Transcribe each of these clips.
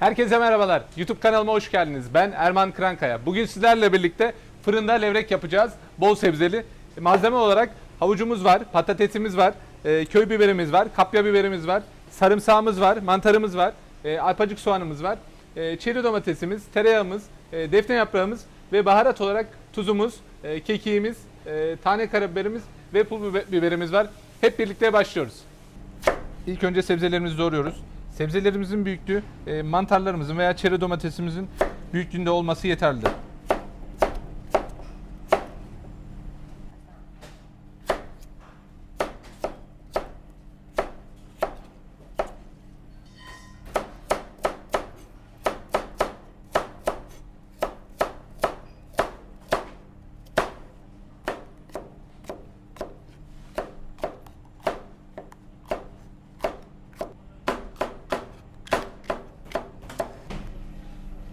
Herkese merhabalar. YouTube kanalıma hoş geldiniz. Ben Erman Kırankaya. Bugün sizlerle birlikte fırında levrek yapacağız. Bol sebzeli. Malzeme olarak havucumuz var, patatesimiz var, e, köy biberimiz var, kapya biberimiz var, sarımsağımız var, mantarımız var, e, soğanımız var, e, çeri domatesimiz, tereyağımız, e, defne yaprağımız ve baharat olarak tuzumuz, e, kekiğimiz, e, tane karabiberimiz ve pul biber- biberimiz var. Hep birlikte başlıyoruz. İlk önce sebzelerimizi doğruyoruz. Sebzelerimizin büyüklüğü e, mantarlarımızın veya çeri domatesimizin büyüklüğünde olması yeterlidir.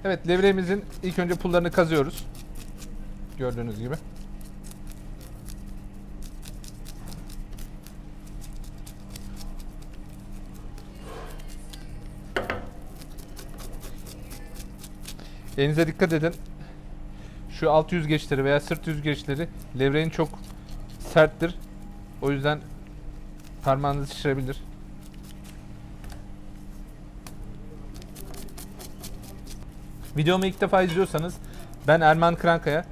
Evet levreğimizin ilk önce pullarını kazıyoruz. Gördüğünüz gibi. Elinize dikkat edin. Şu alt yüzgeçleri veya sırt yüzgeçleri levreğin çok serttir. O yüzden parmağınızı şişirebilir. Videomu ilk defa izliyorsanız ben Erman Krankaya.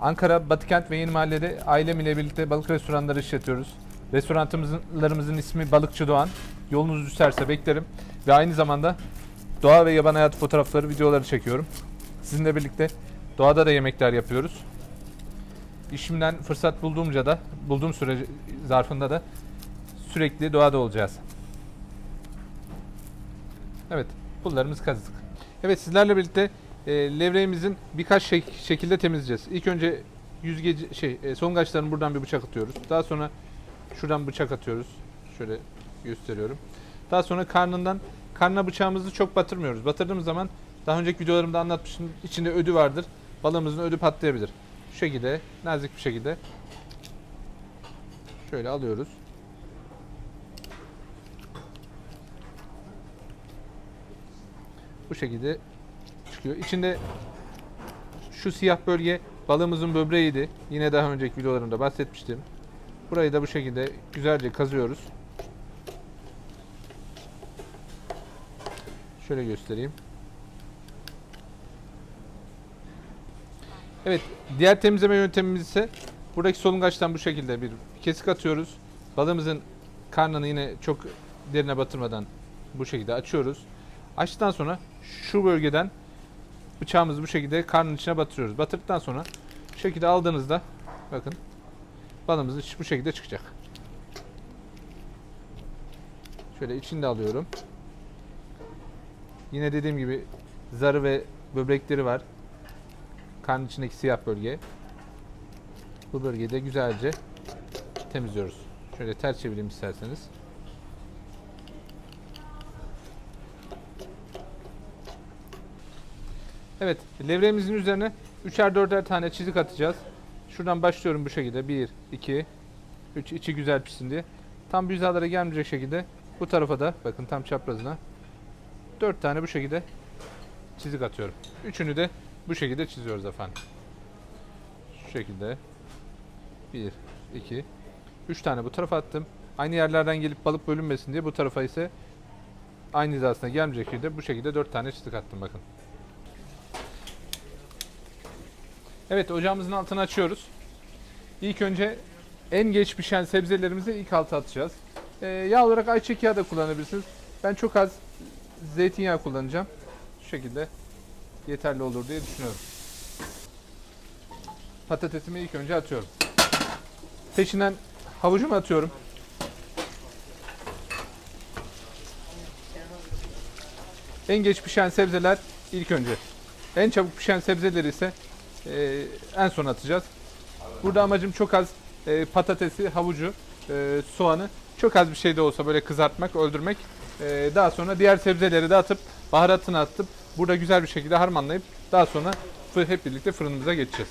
Ankara Batıkent ve Yeni Mahalle'de ailem ile birlikte balık restoranları işletiyoruz. Restoranlarımızın ismi Balıkçı Doğan. Yolunuz düşerse beklerim. Ve aynı zamanda doğa ve yaban hayatı fotoğrafları, videoları çekiyorum. Sizinle birlikte doğada da yemekler yapıyoruz. İşimden fırsat bulduğumca da, bulduğum süre zarfında da sürekli doğada olacağız. Evet, pullarımızı kazıdık. Evet, sizlerle birlikte e, levreğimizin birkaç şek- şekilde temizleyeceğiz. İlk önce yüzgeci şey e, songaçlarını buradan bir bıçak atıyoruz. Daha sonra şuradan bıçak atıyoruz. Şöyle gösteriyorum. Daha sonra karnından karnına bıçağımızı çok batırmıyoruz. Batırdığımız zaman daha önceki videolarımda anlatmıştım. İçinde ödü vardır. Balığımızın ödü patlayabilir. Şu şekilde nazik bir şekilde şöyle alıyoruz. Bu şekilde çıkıyor. İçinde şu siyah bölge balığımızın böbreğiydi. Yine daha önceki videolarımda bahsetmiştim. Burayı da bu şekilde güzelce kazıyoruz. Şöyle göstereyim. Evet, diğer temizleme yöntemimiz ise buradaki solungaçtan bu şekilde bir kesik atıyoruz. Balığımızın karnını yine çok derine batırmadan bu şekilde açıyoruz. Açtıktan sonra şu bölgeden bıçağımızı bu şekilde karnın içine batırıyoruz. Batırdıktan sonra bu şekilde aldığınızda bakın balığımız iç- bu şekilde çıkacak. Şöyle içinde alıyorum. Yine dediğim gibi zarı ve böbrekleri var. Karnın içindeki siyah bölge. Bu bölgeyi de güzelce temizliyoruz. Şöyle ters çevireyim isterseniz. Evet, levreğimizin üzerine üçer dörder tane çizik atacağız. Şuradan başlıyorum bu şekilde. 1, 2, 3, içi güzel pişsin diye. Tam bu hizalara gelmeyecek şekilde bu tarafa da bakın tam çaprazına 4 tane bu şekilde çizik atıyorum. Üçünü de bu şekilde çiziyoruz efendim. Şu şekilde 1, 2, 3 tane bu tarafa attım. Aynı yerlerden gelip balık bölünmesin diye bu tarafa ise aynı hizasına gelmeyecek şekilde bu şekilde 4 tane çizik attım bakın. Evet ocağımızın altını açıyoruz. İlk önce en geç pişen sebzelerimizi ilk alta atacağız. Ee, yağ olarak ayçiçek yağı da kullanabilirsiniz. Ben çok az zeytinyağı kullanacağım. Şu şekilde yeterli olur diye düşünüyorum. Patatesimi ilk önce atıyorum. Peşinden havucumu atıyorum. En geç pişen sebzeler ilk önce. En çabuk pişen sebzeleri ise e, en son atacağız. Burada amacım çok az e, patatesi, havucu, e, soğanı çok az bir şey de olsa böyle kızartmak, öldürmek. E, daha sonra diğer sebzeleri de atıp baharatını atıp burada güzel bir şekilde harmanlayıp daha sonra hep birlikte fırınımıza geçeceğiz.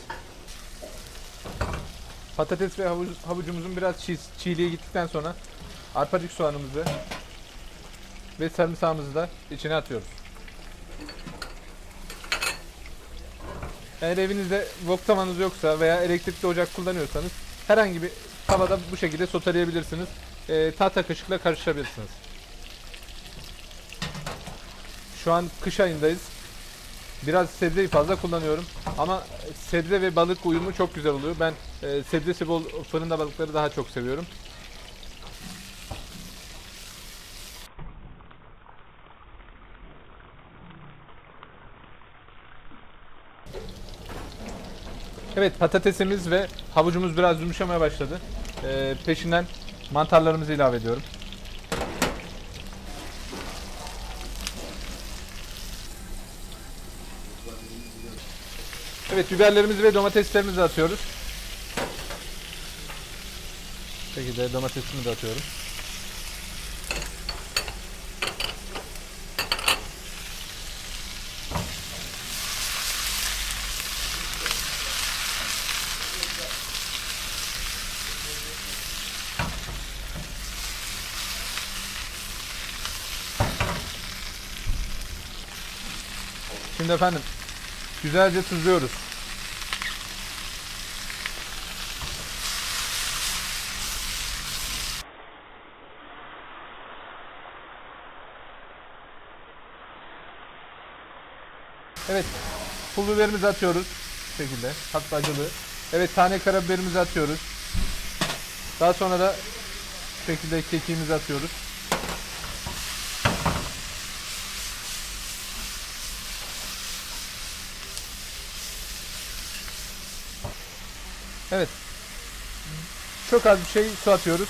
Patates ve havuç, havucumuzun biraz çiğ, çiğliği gittikten sonra arpacık soğanımızı ve sarımsağımızı da içine atıyoruz. Eğer evinizde wok tavanız yoksa veya elektrikli ocak kullanıyorsanız herhangi bir tavada bu şekilde soteleyebilirsiniz. Ee, tahta kaşıkla karıştırabilirsiniz. Şu an kış ayındayız. Biraz sebzeyi fazla kullanıyorum ama sebze ve balık uyumu çok güzel oluyor. Ben e, sebzesi bol fırında balıkları daha çok seviyorum. Evet patatesimiz ve havucumuz biraz yumuşamaya başladı. Ee, peşinden mantarlarımızı ilave ediyorum. Evet biberlerimizi ve domateslerimizi atıyoruz. Bu şekilde domatesimi de atıyorum. Şimdi efendim güzelce tuzluyoruz. Evet. Pul biberimizi atıyoruz. Bu şekilde. Hafif acılı. Evet tane karabiberimizi atıyoruz. Daha sonra da şekilde kekiğimizi atıyoruz. Evet. Çok az bir şey su atıyoruz.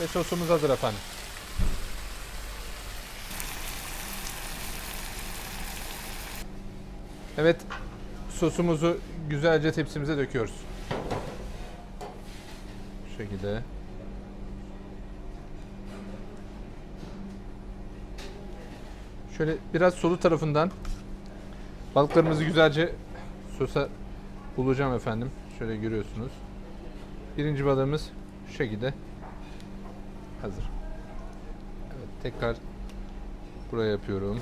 Ve sosumuz hazır efendim. Evet. Sosumuzu güzelce tepsimize döküyoruz. Bu şekilde. Şöyle biraz solu tarafından Balıklarımızı güzelce sosa bulacağım efendim. Şöyle görüyorsunuz. Birinci balığımız şu şekilde hazır. Evet, tekrar buraya yapıyorum.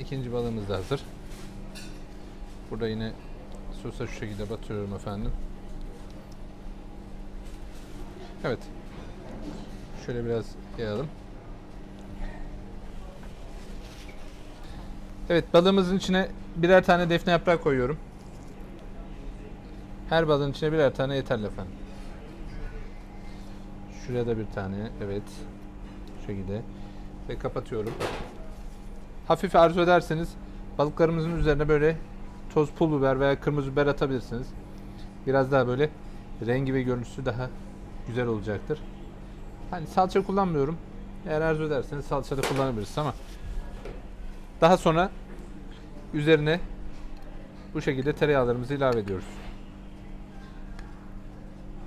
İkinci balığımız da hazır. Burada yine sosa şu şekilde batırıyorum efendim. Evet. Şöyle biraz yayalım. Evet balığımızın içine birer tane defne yaprağı koyuyorum. Her balığın içine birer tane yeterli efendim. Şuraya da bir tane. Evet. Şu şekilde. Ve kapatıyorum. Hafif arzu ederseniz balıklarımızın üzerine böyle toz pul biber veya kırmızı biber atabilirsiniz. Biraz daha böyle rengi ve görüntüsü daha güzel olacaktır. Hani salça kullanmıyorum. Eğer arzu ederseniz salça da kullanabilirsiniz ama daha sonra üzerine bu şekilde tereyağlarımızı ilave ediyoruz.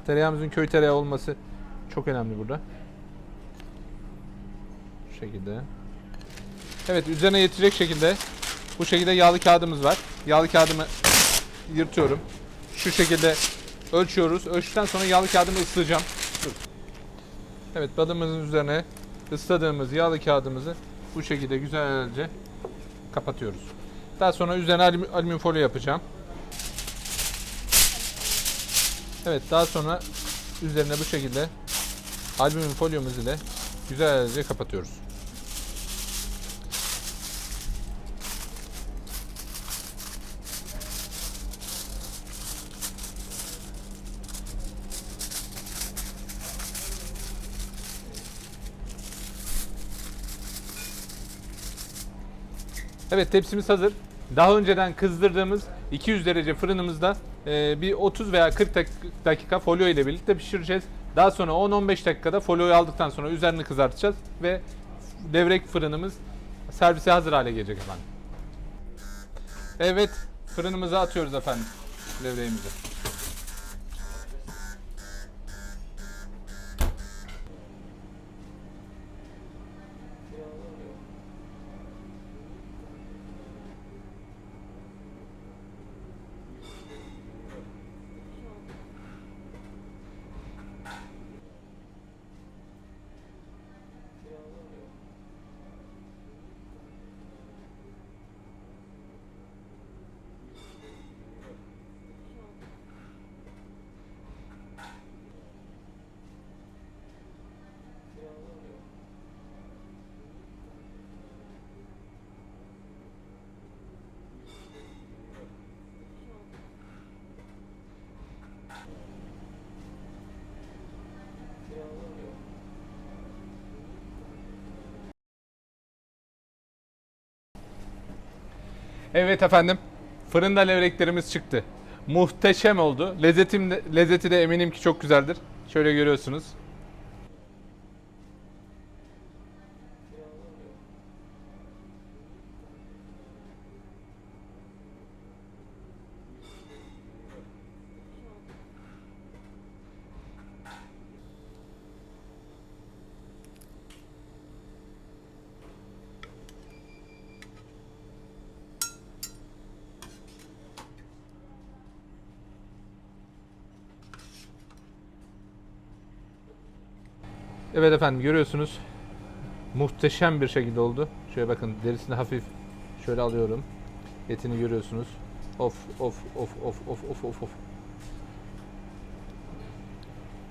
Tereyağımızın köy tereyağı olması çok önemli burada. Bu şekilde. Evet üzerine yetecek şekilde bu şekilde yağlı kağıdımız var. Yağlı kağıdımı yırtıyorum. Şu şekilde ölçüyoruz. Ölçtükten sonra yağlı kağıdımı ıslayacağım. Evet balığımızın üzerine ısladığımız yağlı kağıdımızı bu şekilde güzelce kapatıyoruz. Daha sonra üzerine alüm- alüminyum folyo yapacağım. Evet daha sonra üzerine bu şekilde alüminyum folyomuz ile güzelce kapatıyoruz. Evet tepsimiz hazır. Daha önceden kızdırdığımız 200 derece fırınımızda e, bir 30 veya 40 dak- dakika folyo ile birlikte pişireceğiz. Daha sonra 10-15 dakikada folyoyu aldıktan sonra üzerini kızartacağız ve levrek fırınımız servise hazır hale gelecek efendim. Evet fırınımıza atıyoruz efendim levreğimizi. Evet efendim. Fırında levreklerimiz çıktı. Muhteşem oldu. Lezzetim de, lezzeti de eminim ki çok güzeldir. Şöyle görüyorsunuz. Evet efendim görüyorsunuz. Muhteşem bir şekilde oldu. Şöyle bakın derisini hafif şöyle alıyorum. Etini görüyorsunuz. Of of of of of of of of.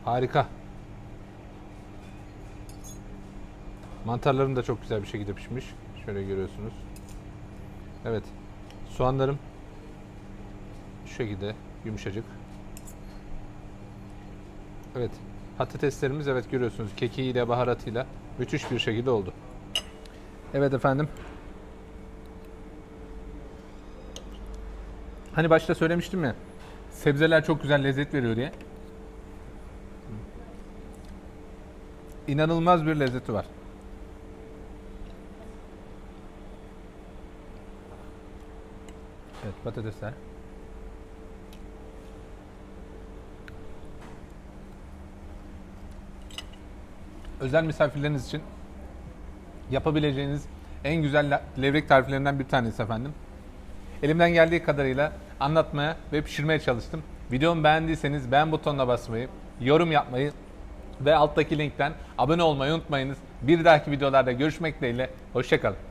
Harika. Mantarlarım da çok güzel bir şekilde pişmiş. Şöyle görüyorsunuz. Evet. Soğanlarım şu şekilde yumuşacık. Evet. Patateslerimiz evet görüyorsunuz kekiğiyle baharatıyla müthiş bir şekilde oldu. Evet efendim. Hani başta söylemiştim ya. Sebzeler çok güzel lezzet veriyor diye. İnanılmaz bir lezzeti var. Evet patatesler. Özel misafirleriniz için yapabileceğiniz en güzel levrek tariflerinden bir tanesi efendim. Elimden geldiği kadarıyla anlatmaya ve pişirmeye çalıştım. Videomu beğendiyseniz beğen butonuna basmayı, yorum yapmayı ve alttaki linkten abone olmayı unutmayınız. Bir dahaki videolarda görüşmek dileğiyle. Hoşçakalın.